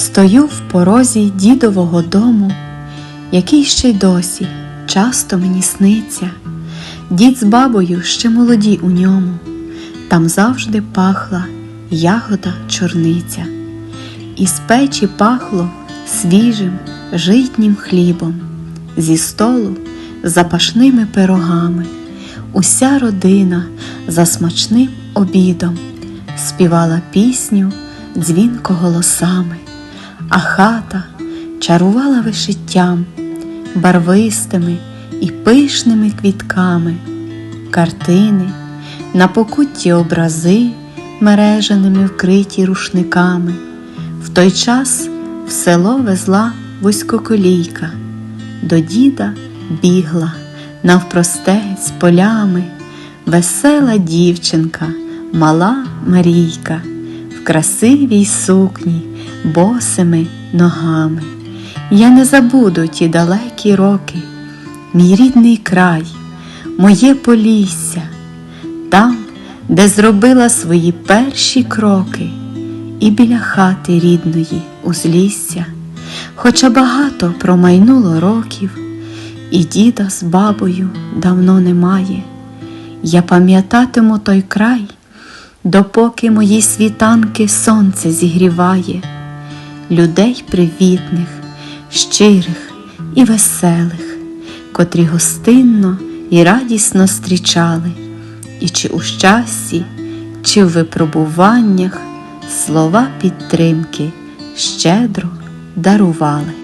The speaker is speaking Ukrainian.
Стою в порозі дідового дому, який ще й досі часто мені сниться. Дід з бабою ще молоді у ньому, там завжди пахла ягода чорниця, і з печі пахло свіжим житнім хлібом, зі столу запашними пирогами. Уся родина за смачним обідом співала пісню дзвінко голосами, а хата чарувала вишиттям, барвистими і пишними квітками, картини, на покутті образи, мережаними вкриті рушниками. В той час в село везла вузькоколійка, до діда бігла навпростець полями, весела дівчинка, мала Марійка, в красивій сукні, босими ногами. Я не забуду ті далекі роки, мій рідний край, моє полісся, там, де зробила свої перші кроки, і біля хати рідної узлісся, хоча багато промайнуло років, і діда з бабою давно немає. Я пам'ятатиму той край, допоки мої світанки сонце зігріває, людей привітних, щирих і веселих, котрі гостинно і радісно зустрічали, і чи у щасті, чи в випробуваннях слова підтримки щедро дарували.